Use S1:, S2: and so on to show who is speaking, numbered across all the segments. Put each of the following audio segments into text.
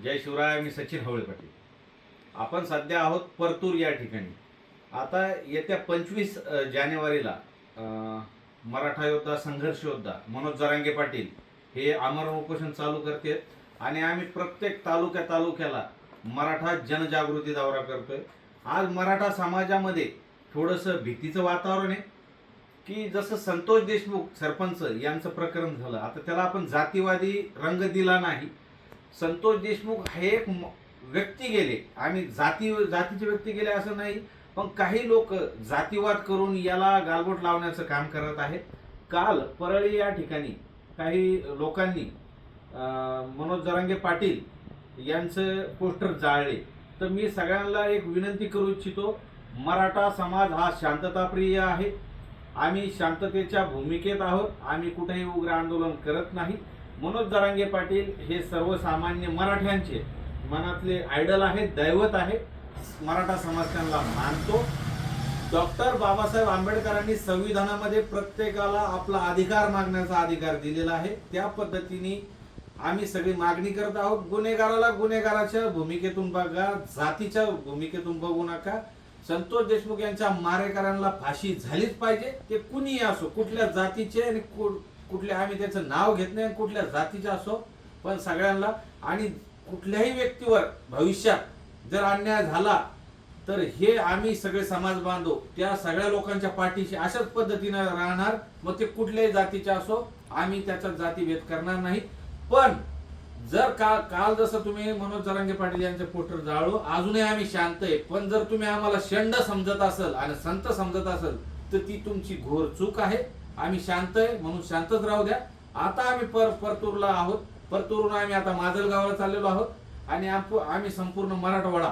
S1: जय शिवराय मी सचिन हवळे पाटील. आपण सध्या आहोत परतूर या ठिकाणी. आता येत्या पंचवीस जानेवारीला मराठा योद्धा संघर्ष योद्धा मनोज जरांगे पाटील हे अमर उपोषण चालू करते आणि आम्ही प्रत्येक तालुक्या तालुक्याला मराठा जनजागृती दौरा करतोय. आज मराठा समाजामध्ये थोडंसं भीतीचं वातावरण आहे की जसं संतोष देशमुख सरपंच यांचं प्रकरण झालं आता त्याला आपण जातीवादी रंग दिला नाही. संतोष देशमुख हे एक म- व्यक्ती गेले. आम्ही जाती जातीचे व्यक्ती गेले असं नाही पण काही लोक जातीवाद करून याला गालबोट लावण्याचं काम करत आहेत. काल परळी या ठिकाणी काही लोकांनी मनोज जरांगे पाटील यांचं पोस्टर जाळले. तर मी सगळ्यांना एक विनंती करू इच्छितो मराठा समाज हा शांतताप्रिय आहे. आम्ही शांततेच्या भूमिकेत आहोत. आम्ही कुठेही उग्र आंदोलन करत नाही. मनोज जरांगे पाटील हे सर्वसामान्य मराठ्यांचे मनातले आयडल आहेत दैवत आहे मराठा समाज त्यांना मानतो. डॉक्टर बाबासाहेब आंबेडकरांनी संविधानामध्ये प्रत्येकाला आपला अधिकार मागण्याचा अधिकार दिलेला आहे. त्या पद्धतीने आम्ही सगळी मागणी करत आहोत. गुन्हेगाराला गुन्हेगाराच्या भूमिकेतून बघा जातीच्या भूमिकेतून बघू नका. संतोष देशमुख यांच्या मारेकऱ्यांना फाशी झालीच पाहिजे. ते कुणीही असो कुठल्या जातीचे आणि कु- कुठल्या आम्ही त्याचं नाव घेत नाही कुठल्या जातीचे असो पण सगळ्यांना आणि कुठल्याही व्यक्तीवर भविष्यात जर अन्याय झाला तर हे आम्ही सगळे समाज बांधव त्या सगळ्या लोकांच्या पाठीशी अशाच पद्धतीनं राहणार. मग ते कुठल्याही जातीचे असो आम्ही त्याचा जातीभेद करणार नाही. पण जर का काल जसं तुम्ही मनोज जरांगे पाटील यांचे पोटर जाळू अजूनही आम्ही शांत आहे. पण जर तुम्ही आम्हाला शंड समजत असेल आणि संत समजत असेल तर ती तुमची घोर चूक आहे. आम्ही शांत आहे म्हणून शांतच राहू द्या. आता आम्ही पर परतूरला आहोत. परतूरून आम्ही आता माजलगावला चाललेलो आहोत. आणि आम्ही संपूर्ण मराठवाडा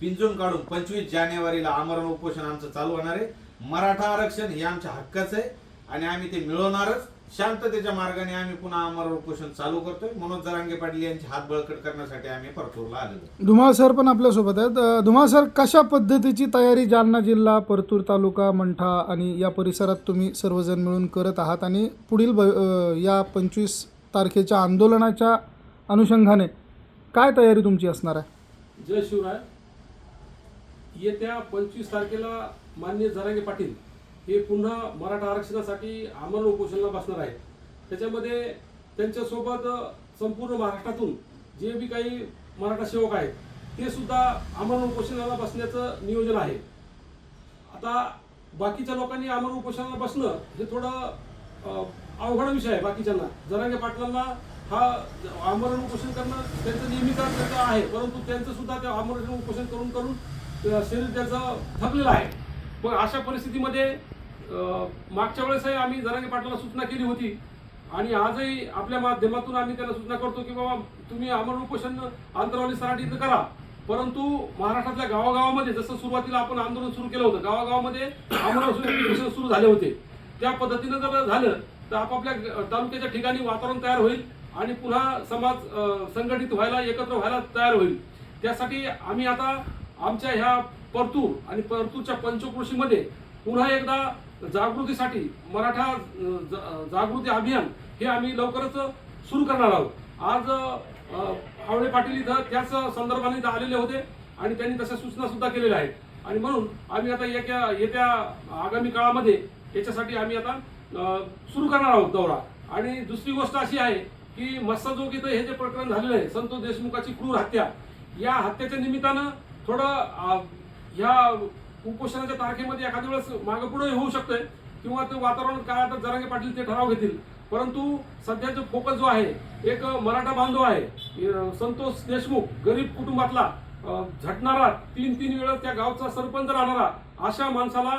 S1: पिंजून काढून पंचवीस जानेवारीला आमरण उपोषण आमचं चालू होणार आहे. मराठा आरक्षण हे आमच्या हक्काचं आहे. आणि आम्ही ते मिळवणारच. शांततेच्या मार्गाने आम्ही पुन्हा आमरण उपोषण चालू करतोय. मनोज जरांगे पाटील यांचे हात बळकट करण्यासाठी आम्ही परतूरला आलेलो
S2: धुमाळ सर पण आपल्यासोबत आहेत. अ, धुमाळ सर कशा पद्धतीची तयारी जालना जिल्हा परतूर तालुका मंठा आणि या परिसरात तुम्ही सर्वजण मिळून करत आहात? आणि पुढील या पंचवीस तारखेच्या आंदोलनाच्या अनुषंगाने काय तयारी तुमची असणार आहे?
S3: जय शिवराय. येत्या पंचवीस तारखेला मान्य जरांगे पाटील हे पुन्हा मराठा आरक्षणासाठी आमरण उपोषणाला बसणार आहेत. त्याच्यामध्ये त्यांच्यासोबत संपूर्ण महाराष्ट्रातून जे बी काही मराठा सेवक आहेत ते सुद्धा आमरण उपोषणाला बसण्याचं नियोजन आहे. आता बाकीच्या लोकांनी आमरण उपोषणाला बसणं हे थोडं अवघड विषय आहे बाकीच्यांना. जरांगे पाटलांना हा आमरण उपोषण करणं त्यांचं नेहमीचा त्यांचं आहे परंतु त्यांचं सुद्धा ते आमरण उपोषण करून करून शरीर त्यांचं थकलेलं आहे. मग अशा परिस्थितीमध्ये मागच्या वेळेसही आम्ही जरांगे पाटलाला सूचना केली होती. आणि आजही आपल्या माध्यमातून आम्ही त्यांना सूचना करतो की बाबा तुम्ही अमर उपोषण अंतरावली सराठी इथं करा. परंतु महाराष्ट्रातल्या गावागावामध्ये जसं सुरुवातीला आपण आंदोलन सुरू केलं होतं गावागावामध्ये आमरण उपोषण सुरू झाले होते. त्या पद्धतीनं जर झालं तर आपापल्या तालुक्याच्या ठिकाणी वातावरण तयार होईल आणि पुन्हा समाज संघटित व्हायला एकत्र व्हायला तयार होईल. त्यासाठी आम्ही आता आमच्या ह्या परतूर आणि परतूरच्या पंचक्रोशीमध्ये पुन्हा एकदा जागृतीसाठी मराठा जागृती अभियान हे आम्ही लवकरच सुरू करणार आहोत. आज आवळे हावळे पाटील इथं त्याच संदर्भाने इथं आलेले होते आणि त्यांनी तशा सूचना सुद्धा केलेल्या आहेत. आणि म्हणून आम्ही आता येत्या येत्या आगामी काळामध्ये याच्यासाठी आम्ही आता सुरू करणार आहोत दौरा. आणि दुसरी गोष्ट अशी आहे की मस्साजोग इथं हे जे प्रकरण झालेलं आहे संतोष देशमुखाची क्रूर हत्या या हत्येच्या निमित्तानं थोडं ह्या उपोषणाच्या तारखेमध्ये एखाद्या वेळेस मागं पुढे होऊ शकतंय किंवा ते वातावरण काय आता जरांगे पाटील ते ठराव घेतील. परंतु सध्याचा फोकस जो आहे एक मराठा बांधव आहे संतोष देशमुख गरीब कुटुंबातला झटणारा तीन तीन वेळा त्या गावचा सरपंच राहणारा अशा माणसाला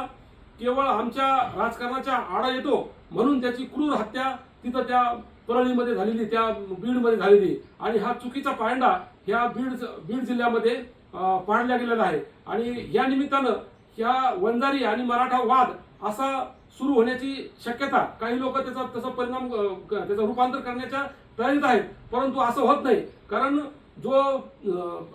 S3: केवळ आमच्या राजकारणाच्या आडा येतो म्हणून त्याची क्रूर हत्या तिथं त्या परळीमध्ये झालेली त्या बीडमध्ये झालेली. आणि हा चुकीचा पायंडा ह्या बीड बीड जिल्ह्यामध्ये पाडला गेलेला आहे आणि या निमित्तानं ह्या वंजारी आणि मराठा वाद असा सुरू होण्याची शक्यता काही लोक त्याचा तसा परिणाम क- त्याचं रूपांतर करण्याच्या तयारीत आहेत. परंतु असं होत नाही. कारण जो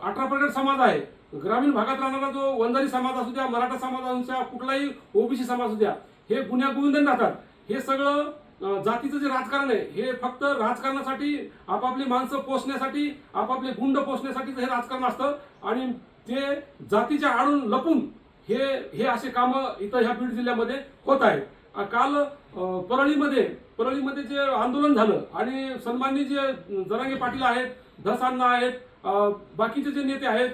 S3: अठरा प्रगट समाज आहे ग्रामीण भागात राहणारा जो वंजारी समाज असू द्या मराठा समाज असू द्या कुठलाही ओबीसी समाज असू द्या हे गुन्ह्या गोविंदन राहतात. हे सगळं जातीचं जे राजकारण आहे हे फक्त राजकारणासाठी आपापली माणसं पोचण्यासाठी आपापले गुंड पोचण्यासाठीच हे राजकारण असतं. आणि ते जातीच्या आडून लपून हे हे असे कामं इथं ह्या बीड जिल्ह्यामध्ये होत आहेत. काल परळीमध्ये परळीमध्ये जे आंदोलन झालं आणि सन्माननीय जे जरांगे पाटील आहेत धसांना आहेत बाकीचे जे नेते आहेत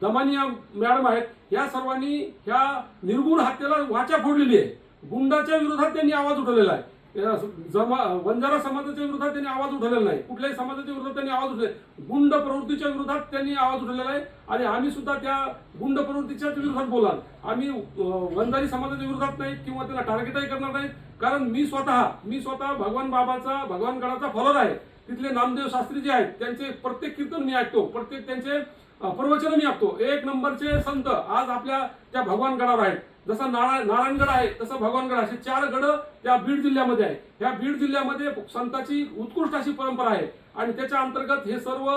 S3: दमानिया मॅडम आहेत या सर्वांनी ह्या निर्गुण हत्येला वाचा फोडलेली आहे. गुंडाच्या विरोधात त्यांनी आवाज उठवलेला आहे. जमा वंजारा समाजाच्या विरोधात त्यांनी आवाज उठवलेला नाही. कुठल्याही समाजाच्या विरोधात त्यांनी आवाज उठले गुंड प्रवृत्तीच्या विरोधात त्यांनी आवाज उठवलेला आहे. आणि आम्ही सुद्धा त्या गुंड प्रवृत्तीच्याच विरोधात बोलाल. आम्ही वंजारी समाजाच्या विरोधात नाही किंवा त्यांना टार्गेटही करणार नाही. कारण मी स्वतः मी स्वतः भगवान बाबाचा भगवान गडाचा फॉलोअर आहे. तिथले नामदेव शास्त्री जे आहेत त्यांचे प्रत्येक कीर्तन मी ऐकतो. प्रत्येक त्यांचे प्रवचन मी ऐकतो. एक नंबरचे संत आज आपल्या त्या भगवान गडावर आहेत. जसं नारा नारायणगड आहे तसं भगवानगड असे चार गड या बीड जिल्ह्यामध्ये आहे ह्या बीड जिल्ह्यामध्ये संतांची उत्कृष्ट अशी परंपरा आहे. आणि त्याच्या अंतर्गत हे सर्व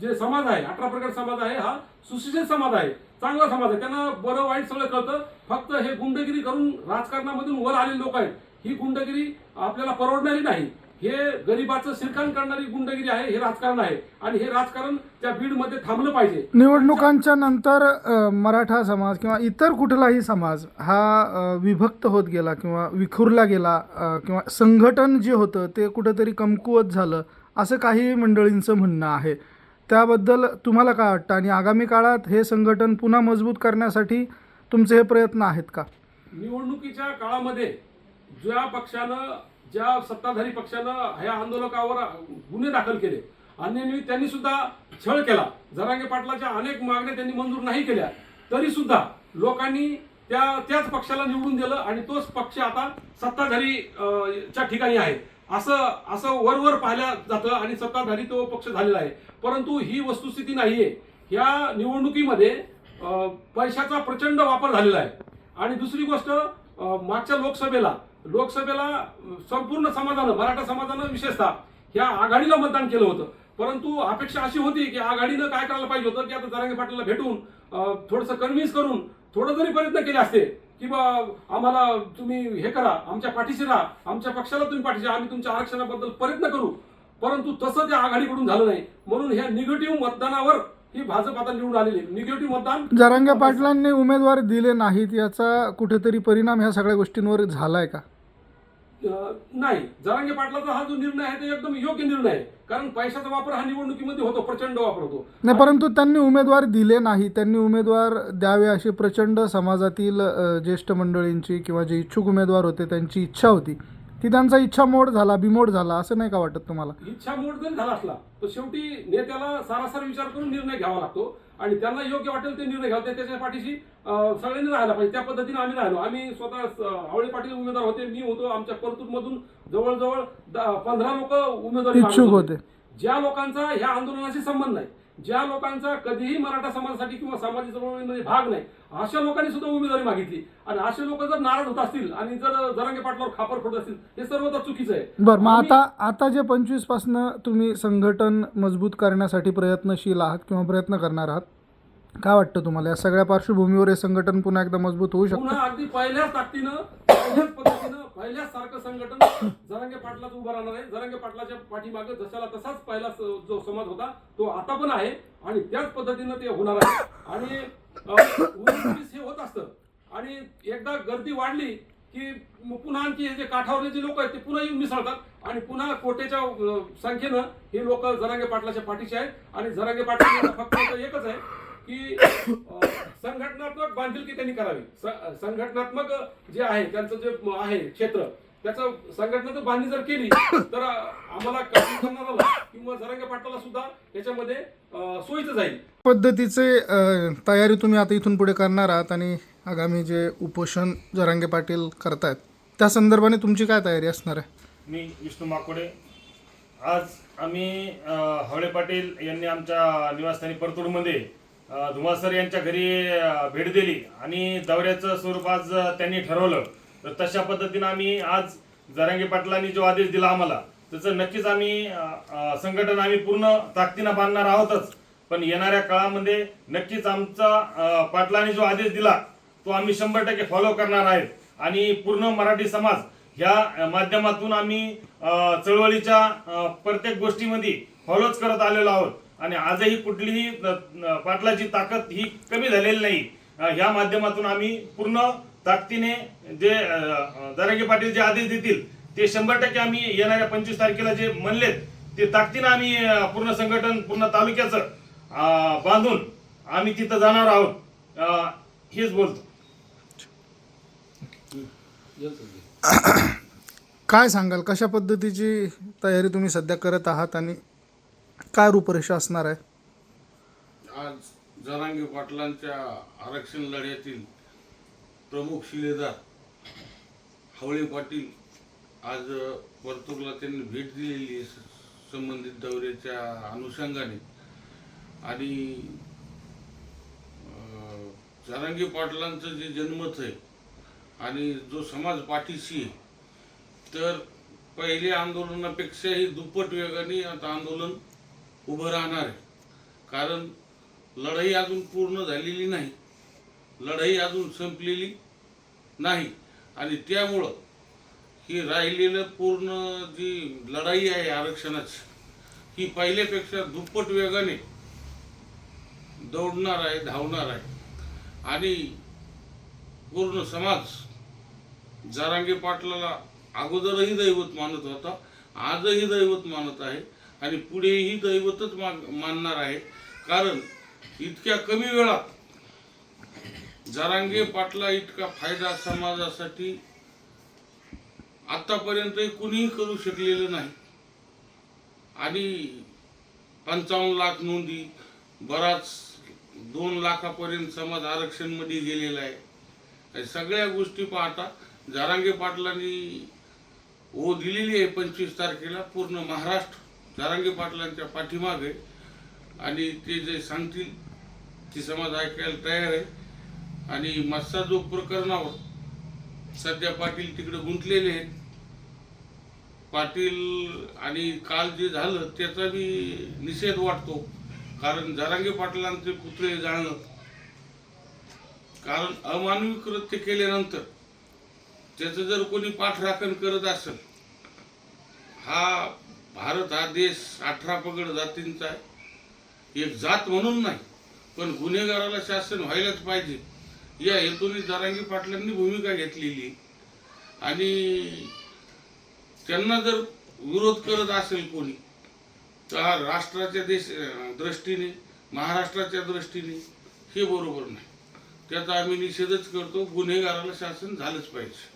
S3: जे समाज आहे अठरा प्रकार समाज आहे हा सुशिक्षित समाज आहे. चांगला समाज आहे. त्यांना बरं वाईट सगळं कळतं. फक्त हे गुंडगिरी करून राजकारणामधून वर आलेले लोक आहेत. ही गुंडगिरी आपल्याला परवडणारी नाही. हे गरिबाचं शिरकाण करणारी गुंडगिरी आहे हे राजकारण आहे. आणि हे राजकारण त्या बीडमध्ये थांबलं पाहिजे.
S2: निवडणुकांच्या नंतर अ, मराठा समाज किंवा इतर कुठलाही समाज हा अ, विभक्त होत गेला किंवा विखुरला गेला अ, किंवा संघटन जे होतं ते कुठंतरी कमकुवत झालं असं काही मंडळींचं म्हणणं आहे. त्याबद्दल तुम्हाला काय वाटतं? आणि आगामी काळात हे संघटन पुन्हा मजबूत करण्यासाठी तुमचे हे प्रयत्न आहेत का?
S3: निवडणुकीच्या काळामध्ये ज्या पक्षानं ज्या सत्ताधारी पक्षानं ह्या आंदोलकावर गुन्हे दाखल केले. आणि त्यांनी सुद्धा छळ केला. जरांगे पाटलाच्या अनेक मागण्या त्यांनी मंजूर नाही केल्या. तरी सुद्धा लोकांनी त्या त्याच पक्षाला निवडून दिलं आणि तोच पक्ष आता सत्ताधारी च्या ठिकाणी आहे. असं असं वरवर पाहिलं जातं आणि सत्ताधारी तो पक्ष झालेला आहे. परंतु ही वस्तुस्थिती नाहीये. या निवडणुकीमध्ये पैशाचा प्रचंड वापर झालेला आहे. आणि दुसरी गोष्ट मागच्या लोकसभेला लोकसभेला संपूर्ण समाजानं मराठा समाजानं विशेषतः ह्या आघाडीला मतदान केलं होतं. परंतु अपेक्षा अशी होती की आघाडीनं काय करायला पाहिजे होतं की आता जरांगे पाटीलला भेटून थोडंसं कन्व्हिन्स करून थोडं जरी प्रयत्न केले असते की बा आम्हाला तुम्ही हे करा आमच्या पाठीशी राहा आमच्या पक्षाला तुम्ही पाठीशी आम्ही तुमच्या आरक्षणाबद्दल प्रयत्न करू. परंतु तसं त्या आघाडीकडून झालं नाही. म्हणून ह्या निगेटिव्ह मतदानावर ही भाजप आता निवडून आलेली निगेटिव्ह मतदान
S2: जरांगे पाटलांनी उमेदवार दिले नाहीत याचा कुठेतरी परिणाम ह्या सगळ्या गोष्टींवर झालाय का?
S3: नाही. जरांगे पाटलाचा हा जो निर्णय आहे तो एकदम योग्य निर्णय आहे. कारण पैशाचा वापर हा निवडणुकीमध्ये होतो प्रचंड वापर होतो.
S2: नाही परंतु त्यांनी उमेदवार दिले नाही. त्यांनी उमेदवार द्यावे अशी प्रचंड समाजातील ज्येष्ठ मंडळींची किंवा जे इच्छुक उमेदवार होते त्यांची इच्छा होती. ती त्यांचा इच्छा मोड झाला बिमोड झाला असं नाही का वाटत तुम्हाला?
S3: इच्छा मोड जरी झाला असला तर शेवटी नेत्याला सारासार विचार करून निर्णय घ्यावा लागतो. आणि त्यांना योग्य वाटेल ते निर्णय घ्यावे ते त्याच्या पाठीशी सगळ्यांनी राहायला पाहिजे. त्या पद्धतीने आम्ही राहिलो. आम्ही स्वतः आवळे पाटील उमेदवार होते. मी होतो आमच्या परतूर मधून जवळजवळ पंधरा लोक उमेदवारी. ज्या लोकांचा ह्या आंदोलनाशी संबंध नाही ज्या लोकांचा कधीही मराठा समाजासाठी किंवा सामाजिक चळवळीमध्ये भाग नाही अशा लोकांनी सुद्धा उमेदवारी मागितली. आणि असे लोक जर नाराज होत असतील आणि जर जरांगे पाटलावर खापर फोडत असतील हे सर्व तर चुकीचं आहे.
S2: बरं मग आता आता जे पंचवीस पासनं तुम्ही संघटन मजबूत करण्यासाठी प्रयत्नशील आहात किंवा प्रयत्न करणार आहात काय वाटतं तुम्हाला? या सगळ्या पार्श्वभूमीवर हे संघटन पुन्हा एकदा मजबूत होऊ शकतं?
S3: पुन्हा अगदी पहिल्याच ताकदीनं पहिल्याच पद्धतीनं पहिल्यासारखं संघटन जरांगे पाटलाच उभं राहणार आहे. जरांगे पाटलाच्या पाठीमागे जशाला तसाच पहिला जो समाज होता तो आता पण आहे आणि त्याच पद्धतीनं ते होणार आहे. आणि हे होत असतं. आणि एकदा गर्दी वाढली की पुन्हा आणखी हे जे काठावरले जे लोक आहेत ते पुन्हा येऊन मिसळतात. आणि पुन्हा कोटेच्या संख्येनं हे लोक जरांगे पाटलाच्या पाठीचे आहेत. आणि जरांगे पाटला फक्त एकच आहे की संघटनात्मक बांधिलकी त्यांनी करावी. संघटनात्मक जे आहे त्यांचं जे आहे क्षेत्र त्याचं संघटनात्मक बांधणी जर केली तर आम्हाला किंवा जरांगे पाटलाला सुद्धा याच्यामध्ये सोयीचं जाईल.
S2: पद्धतीचे तयारी तुम्ही आता इथून पुढे करणार आहात आणि आगामी जे उपोषण जरांगे पाटील करतायत त्या संदर्भाने तुमची काय तयारी असणार आहे?
S4: मी विष्णू माकोडे. आज आम्ही हवळे पाटील यांनी आमच्या निवासस्थानी परतूरमध्ये अ, धुमासर यांच्या घरी भेट दिली आणि दौऱ्याचं स्वरूप आज त्यांनी ठरवलं. तर तशा पद्धतीनं आम्ही आज जरांगे पाटलांनी जो आदेश दिला आम्हाला त्याचं नक्कीच आम्ही संघटन आम्ही पूर्ण ताकदीनं बांधणार आहोतच. पण येणाऱ्या काळामध्ये नक्कीच आमचा पाटलांनी जो आदेश दिला तो आम्ही शंभर टक्के फॉलो करणार आहेत. आणि पूर्ण मराठी समाज ह्या माध्यमातून आम्ही चळवळीच्या प्रत्येक गोष्टीमध्ये फॉलोच करत आलेलो आहोत. आणि आजही कुठलीही पाटलाची ताकद ही कमी झालेली नाही. ह्या माध्यमातून आम्ही पूर्ण ताकदीने जे दरागे पाटील जे आदेश देतील ते शंभर टक्के आम्ही येणाऱ्या पंचवीस तारखेला जे म्हणलेत ते ताकदीनं आम्ही पूर्ण संघटन पूर्ण तालुक्याचं बांधून आम्ही तिथं जाणार आहोत. हेच बोलतो.
S2: काय सांगाल? कशा पद्धतीची तयारी तुम्ही सध्या करत आहात आणि काय रूपरेषा असणार आहे?
S5: आज जरांगी पाटलांच्या आरक्षण लढ्यातील प्रमुख शिलेदार हावळे पाटील आज वर्तुकला त्यांनी भेट दिलेली आहे संबंधित दौऱ्याच्या अनुषंगाने. आणि जरांगी पाटलांचं जे जन्मत आहे आणि जो समाज पाठीशी आहे तर पहिल्या आंदोलनापेक्षाही दुप्पट वेगाने आता आंदोलन उभं राहणार आहे. कारण लढाई अजून पूर्ण झालेली नाही. लढाई अजून संपलेली नाही. आणि त्यामुळं ही राहिलेलं पूर्ण जी लढाई आहे आरक्षणाची ही पहिल्यापेक्षा दुप्पट वेगाने दौडणार आहे धावणार आहे. आणि पूर्ण समाज जारांगे पाटलाला अगोदरही दैवत मानत होता आजही दैवत मानत आहे. आणि पुढेही दैवतच मा- मानणार आहे. कारण इतक्या कमी वेळात जरांगे पाटला इतका फायदा समाजासाठी आतापर्यंत कुणीही करू शकलेलं नाही. आणि पंचावन्न लाख नोंदी बराच दोन लाखापर्यंत समाज आरक्षणमध्ये गेलेला आहे. या सगळ्या गोष्टी पाहता जारांगे पाटलांनी हो दिलेली आहे पंचवीस तारखेला पूर्ण महाराष्ट्र. जारांगे पाटलांच्या पाठीमागे. आणि ते जे सांगतील ती समाज ऐकायला तयार आहे. आणि मस्साजोग प्रकरणावर सध्या पाटील तिकडे गुंतलेले आहेत पाटील आणि काल जे झालं त्याचा मी निषेध वाटतो. कारण जरांगे पाटलांचे पुतळे जाळणं कारण अमानवी कृत्य केल्यानंतर त्याचं जर कोणी पाठराखण करत असेल हा भारत हा देश अठरा पगड जातींचा आहे. एक जात म्हणून नाही पण गुन्हेगाराला शासन व्हायलाच पाहिजे. या हेतूने जारांगी पाटलांनी भूमिका घेतलेली. आणि त्यांना जर विरोध करत असेल कोणी तर हा राष्ट्राच्या देश दृष्टीने महाराष्ट्राच्या दृष्टीने हे बरोबर नाही. त्याचा आम्ही निषेधच करतो गुन्हेगाराला शासन झालंच पाहिजे.